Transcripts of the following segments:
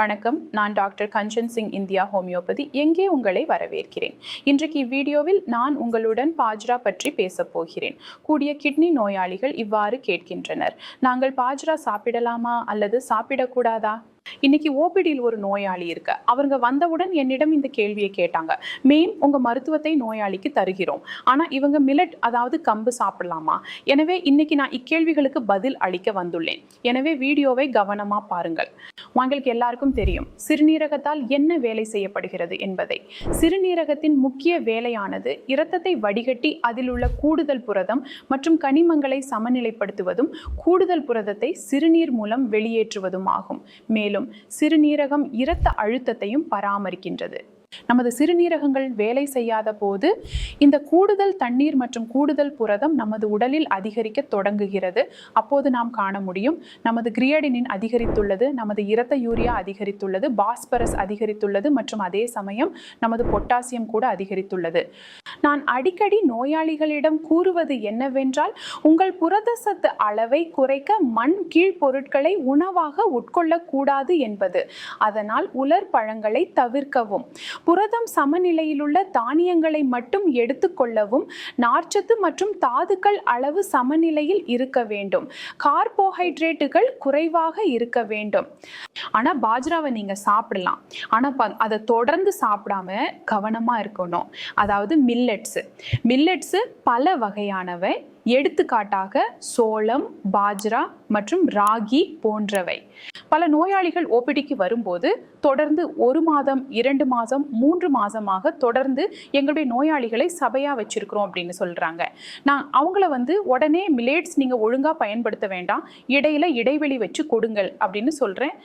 வணக்கம். நான் doctor Kanchan Singh India homeopathy. எங்கே உங்களை வரவேற்கிறேன்? இன்றைக்கு இவ்வீடியோவில் நான் உங்களுடன் பாஜ்ரா பற்றி பேசப் போகிறேன். கூடிய கிட்னி நோயாளிகள் இவ்வாறு கேட்கின்றனர். நாங்கள் பாஜ்ரா சாப்பிடலாமா அல்லது சாப்பிடக்கூடாதா? இன்னைக்கு ஓபிடியில் ஒரு நோயாளி இருக்கு. அவங்க வந்தவுடன் என்னிடம் இந்த கேள்வியை கேட்டாங்க. மேம் உங்க மருத்துவத்தை நோயாளிக்கு தருகிறோம். ஆனா இவங்க மில்லட் அதாவது கம்பு சாப்பிடலாமா? எனவே இன்னைக்கு நான் இக்கேள்விகளுக்கு பதில் அளிக்க வந்துள்ளேன். எனவே வீடியோவை கவனமா பாருங்கள். உங்களுக்கு எல்லாருக்கும் தெரியும் சிறுநீரகத்தால் என்ன வேலை செய்யப்படுகிறது என்பதை. சிறுநீரகத்தின் முக்கிய வேலையானது இரத்தத்தை வடிகட்டி அதில் உள்ள கூடுதல் புரதம் மற்றும் கனிமங்களை சமநிலைப்படுத்துவதும் கூடுதல் புரதத்தை சிறுநீர் மூலம் வெளியேற்றுவதும் ஆகும். மேலும் சிறுநீரகம் இரத்த அழுத்தத்தையும் பராமரிக்கின்றது. நமது சிறுநீரகங்கள் வேலை செய்யாத போது இந்த கூடுதல் தண்ணீர் மற்றும் கூடுதல் புரதம் நமது உடலில் அதிகரிக்க தொடங்குகிறது. அப்போது நாம் காண முடியும். நமது கிரியடினின் அதிகரித்துள்ளது நமது இரத்த யூரியா அதிகரித்துள்ளது பாஸ்பரஸ் அதிகரித்துள்ளது மற்றும் அதே சமயம் நமது பொட்டாசியம் கூட அதிகரித்துள்ளது. நான் அடிக்கடி நோயாளிகளிடம் கூறுவது என்னவென்றால் உங்கள் புரத சத்து அளவை குறைக்க மண் கீழ் பொருட்களை உணவாக உட்கொள்ளக்கூடாது என்பது. அதனால் உலர் பழங்களை தவிர்க்கவும். புரதம் சமநிலையிலுள்ள தானியங்களை மட்டும் எடுத்துக்கொள்ளவும் நார்ச்சத்து மற்றும் தாதுக்கள் அளவு சமநிலையில் இருக்க வேண்டும். கார்போஹைட்ரேட்டுகள் குறைவாக இருக்க வேண்டும். ஆனா பாஜ்ராவை நீங்க சாப்பிடலாம். ஆனா ப- அதை தொடர்ந்து சாப்பிடாம கவனமா இருக்கணும். அதாவது மில்லட்ஸு. மில்லட்ஸு பல வகையானவை. எடுத்துக்காட்டாக சோளம் பாஜ்ரா மற்றும் ராகி போன்றவை. பல நோயாளிகள் ஓபிடிக்கு வரும்போது தொடர்ந்து ஒரு மாதம் இரண்டு மாதம் மூன்று மாதமாக தொடர்ந்து எங்களுடைய நோயாளிகளை சபையாக வச்சிருக்கிறோம் அப்படின்னு சொல்கிறாங்க நான் அவங்கள வந்து உடனே மிலேட்ஸ் நீங்கள் ஒழுங்காக பயன்படுத்த வேண்டாம் இடையில இடைவெளி வச்சு கொடுங்கள் அப்படின்னு சொல்கிறேன்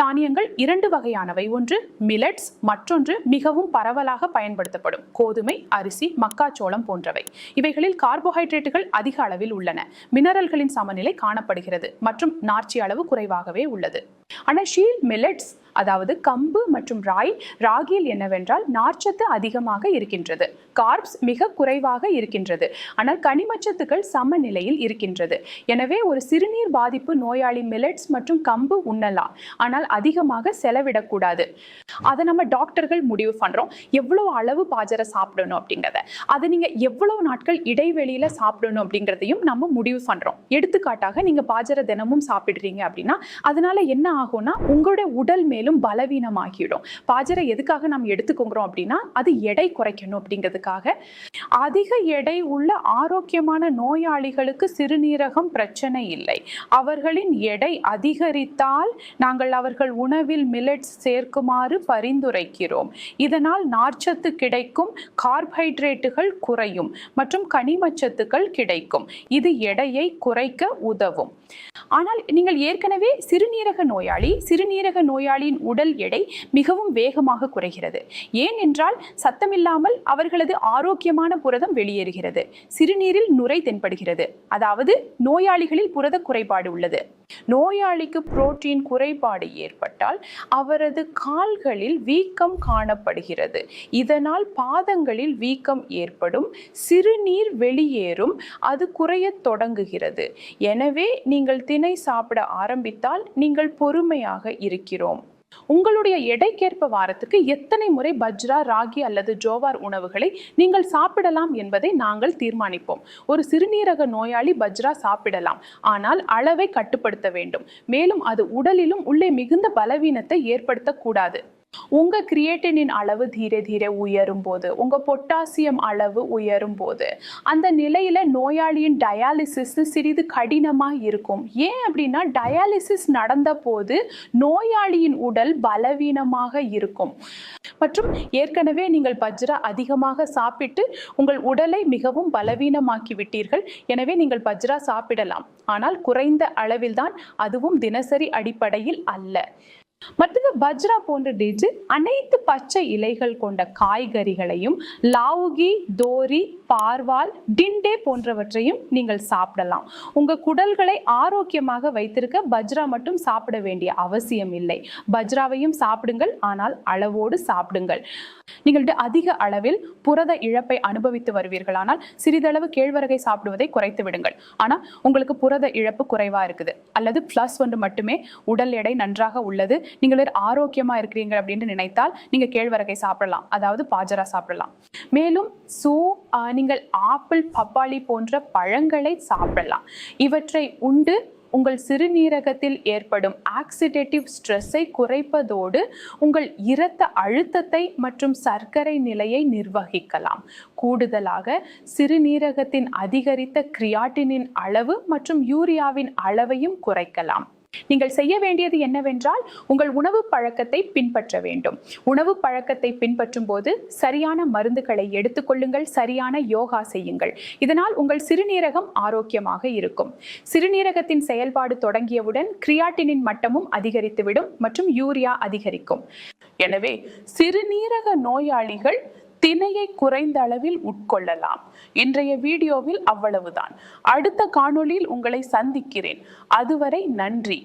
தானியங்கள் இரண்டு வகையானவை. ஒன்று மிலட்ஸ் மற்றொன்று மிகவும் பரவலாக பயன்படுத்தப்படும் கோதுமை அரிசி மக்காச்சோளம் போன்றவை. இவைகளில் கார்போஹைட்ரேட்டுகள் அதிக அளவில் உள்ளன. மினரல்களின் சமநிலை காணப்படுகிறது மற்றும் நார்ச்சி அளவு குறைவாகவே உள்ளது. ஆனால் ஷீல் மில்லட்ஸ் அதாவது கம்பு மற்றும் ராய் ராகியில் என்னவென்றால் நார்ச்சத்து அதிகமாக இருக்கின்றது கார்ப்ஸ் மிக குறைவாக இருக்கின்றது ஆனால் கனிமச்சத்துக்கள் சமநிலையில் இருக்கின்றது. எனவே ஒரு சிறுநீர் பாதிப்பு நோயாளி மில்லட்ஸ் மற்றும் கம்பு உண்ணலாம் ஆனால் அதிகமாக செலவிடக்கூடாது. அதை நம்ம டாக்டர்கள் முடிவு பண்றோம் எவ்வளவு அளவு பாஜரை சாப்பிடணும் அப்படிங்கிறத. அதை நீங்க எவ்வளவு நாட்கள் இடைவெளியில சாப்பிடணும் அப்படிங்கிறதையும் நம்ம முடிவு பண்றோம். எடுத்துக்காட்டாக நீங்க பாஜரை தினமும் சாப்பிடுறீங்க அப்படின்னா அதனால என்ன ஆகும்னா உங்களுடைய உடல் மேலும் பலவீனமாகிடும் பாஜரை எதுக்காக நாம் எடுத்துக்கோங்கிறோம் அப்படின்னா அது எடை குறைக்கணும் அப்படிங்கிறதுக்காக. அதிக எடை உள்ள ஆரோக்கியமான நோயாளிகளுக்கு சிறுநீரகம் பிரச்சனை இல்லை. அவர்களின் எடை அதிகரித்தால் நாங்கள் அவர்கள் உணவில் மில்லட்ஸ் சேர்க்குமாறு பரிந்துரைக்கிறோம். இதனால் நார்ச்சத்து கிடைக்கும் கார்போஹைட்ரேட்டுகள் குறையும் மற்றும் கனிமச்சத்துக்கள் கிடைக்கும். இது எடையை குறைக்க உதவும். ஆனால் நீங்கள் ஏற்கனவே சிறுநீரக நோயாளி சிறுநீரக நோயாளியின் உடல் எடை மிகவும் வேகமாக குறைகிறது. ஏன் என்றால் சத்தமில்லாமல் அவர்களது ஆரோக்கியமான புரதம் வெளியேறுகிறது. சிறுநீரில் நுரை தென்படுகிறது. அதாவது நோயாளிகளில் புரத குறைபாடு உள்ளது. நோயாளிக்கு புரோட்டீன் குறைபாடு ஏற்பட்டால் அவரது கால்களில் வீக்கம் காணப்படுகிறது. இதனால் பாதங்களில் வீக்கம் ஏற்படும் சிறுநீர் வெளியேறும் அது குறையத் தொடங்குகிறது. எனவே நீங்கள் திணை சாப்பிட ஆரம்பித்தால் நீங்கள் பொறுமையாக இருக்கிறோம். உங்களுடைய எடைக்கேற்ப வாரத்துக்கு எத்தனை முறை பஜ்ரா ராகி அல்லது ஜோவார் உணவுகளை நீங்கள் சாப்பிடலாம் என்பதை நாங்கள் தீர்மானிப்போம். ஒரு சிறுநீரக நோயாளி பஜ்ரா சாப்பிடலாம். ஆனால் அளவை கட்டுப்படுத்த வேண்டும். மேலும் அது உடலிலும் உள்ளே மிகுந்த பலவீனத்தை ஏற்படுத்தக்கூடாது. உங்க கிரியேட்டினின் அளவு தீரே தீரே உயரும் போது உங்க பொட்டாசியம் அளவு உயரும் போது அந்த நிலையில நோயாளியின் டயாலிசிஸ் சிறிது கடினமாக இருக்கும். ஏன் அப்படின்னா டயாலிசிஸ் நடந்த போது நோயாளியின் உடல் பலவீனமாக இருக்கும். மற்றும் ஏற்கனவே நீங்கள் பஜ்ரா அதிகமாக சாப்பிட்டு உங்கள் உடலை மிகவும் பலவீனமாக்கி விட்டீர்கள். எனவே நீங்கள் பஜ்ரா சாப்பிடலாம். ஆனால் குறைந்த அளவில்தான் அதுவும் தினசரி அடிப்படையில் அல்ல. மற்றது பஜ்ரா போன்ற டிஜ் அனைத்து பச்சை இலைகள் கொண்ட காய்கறிகளையும் லாவுகி தோரி பார்வால் டிண்டே போன்றவற்றையும் நீங்கள் சாப்பிடலாம். உங்கள் குடல்களை ஆரோக்கியமாக வைத்திருக்க பஜ்ரா மட்டும் சாப்பிட வேண்டிய அவசியம் இல்லை. பஜ்ராவையும் சாப்பிடுங்கள் ஆனால் அளவோடு சாப்பிடுங்கள். நீங்கள் அதிக அளவில் புரத இழப்பை அனுபவித்து வருவீர்களானால் சிறிதளவு கேழ்வரகை சாப்பிடுவதை குறைத்து விடுங்கள். ஆனால் உங்களுக்கு புரத இழப்பு குறைவாக இருக்குது. அல்லது ப்ளஸ் ஒன்று மட்டுமே உடல் எடை நன்றாக உள்ளது நீங்கள் ஒரு ஆரோக்கியமாக இருக்கிறீங்க அப்படின்னு நினைத்தால் நீங்கள் கேழ்வரகை சாப்பிடலாம். அதாவது பாஜரா சாப்பிடலாம். மேலும் சூ நீங்கள் ஆப்பிள் பப்பாளி போன்ற பழங்களை சாப்பிடலாம். இவற்றை உண்டு உங்கள் சிறுநீரகத்தில் ஏற்படும் ஆக்சிடேட்டிவ் ஸ்ட்ரெஸ்ஸை குறைப்பதோடு உங்கள் இரத்த அழுத்தத்தை மற்றும் சர்க்கரை நிலையை நிர்வகிக்கலாம். கூடுதலாக சிறுநீரகத்தின் அதிகரித்த கிரியாட்டினின் அளவு மற்றும் யூரியாவின் அளவையும் குறைக்கலாம். நீங்கள் செய்ய வேண்டியது என்னவென்றால் உங்கள் உணவு பழக்கத்தை பின்பற்ற வேண்டும். உணவு பழக்கத்தை பின்பற்றும் போது சரியான மருந்துகளை எடுத்துக்கொள்ளுங்கள் சரியான யோகா செய்யுங்கள். இதனால் உங்கள் சிறுநீரகம் ஆரோக்கியமாக இருக்கும். சிறுநீரகத்தின் செயல்பாடு தொடங்கியவுடன் கிரியாட்டினின் மட்டமும் அதிகரித்துவிடும் மற்றும் யூரியா அதிகரிக்கும். எனவே சிறுநீரக நோயாளிகள் திணையை குறைந்த அளவில் உட்கொள்ளலாம். இன்றைய வீடியோவில் அவ்வளவுதான். அடுத்த காணொளியில் உங்களை சந்திக்கிறேன். அதுவரை நன்றி.